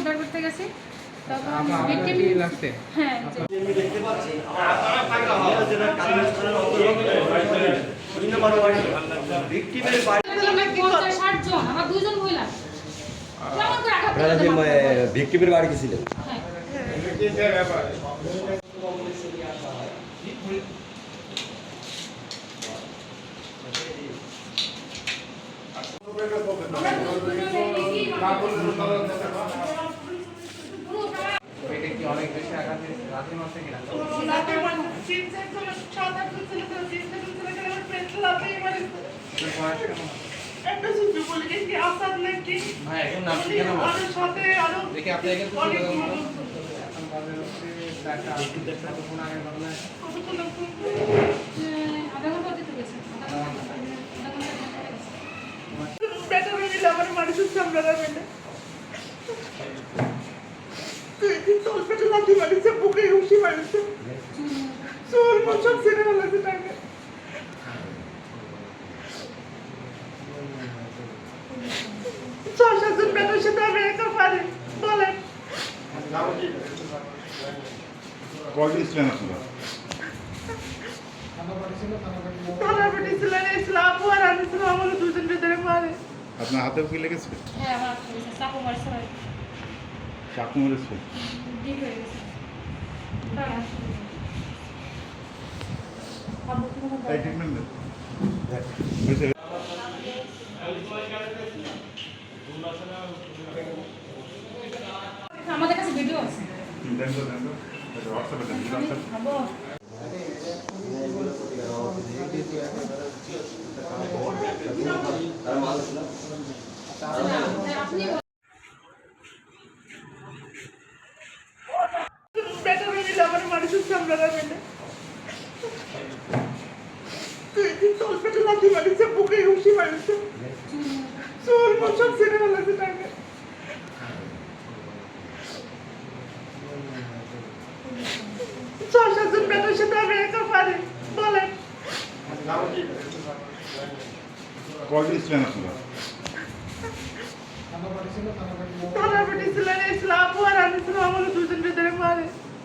উদ্ধার করতে গেছি। তখন লাগছে? হ্যাঁ আমি দেখতে পাচ্ছি আমার জন অনেক বেশি আঘাত রাতের মাসে কিনা আপনার ভাই এখন নাম কি কেন দেখি আপনি এখানে কিছু এখন বাজে হচ্ছে চারটা কতক্ষণ আগে ঘটনা আধা ঘণ্টা অতীত গেছে আধা ঘণ্টা আধা ঘণ্টা গেছে কয়দিন ছিলেন আপনারা? আপনার হাতেও কি লেগেছে? হ্যাঁ আমার গেছে চাকু মারছে ভাই। চাকু মেরেছে ডিপ হয়ে গেছে দাঁড়া। তাই দেন হয়েছে আমাদের কাছে ভিডিও আছে। হোয়াটসঅ্যাপে দেন হোয়াটসঅ্যাপ খাব আপনি কয়দিন ছিলেন আপনারা আপনার লেগেছে হ্যাঁ আমার গেছে চাকু মারছে ভাই চাকু মেরেছে ডিপ হয়ে গেছে দাঁড়া। খাব কোনো তাই ট্রিটমেন্ট দেন হয়েছে এটা কি অনেক বেশি আঘাত দিয়েছে রাতের মাসে কিনা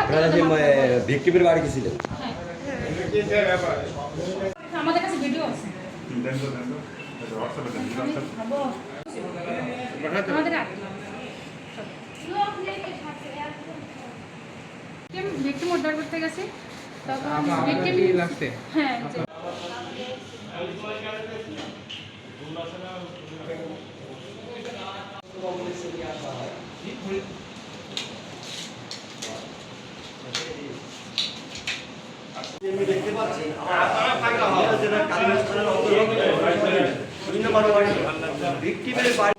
আপনারা যে? ভিক্টিমের বাড়ি গেছিলেন হ্যাঁ আমাদের কাছে ভিডিও আছে আমাদের ভিক্টিম উদ্ধার করতে গেছি তখন হ্যাঁ। আমি দেখতে পাচ্ছি ভিক্টিমের বাড়ি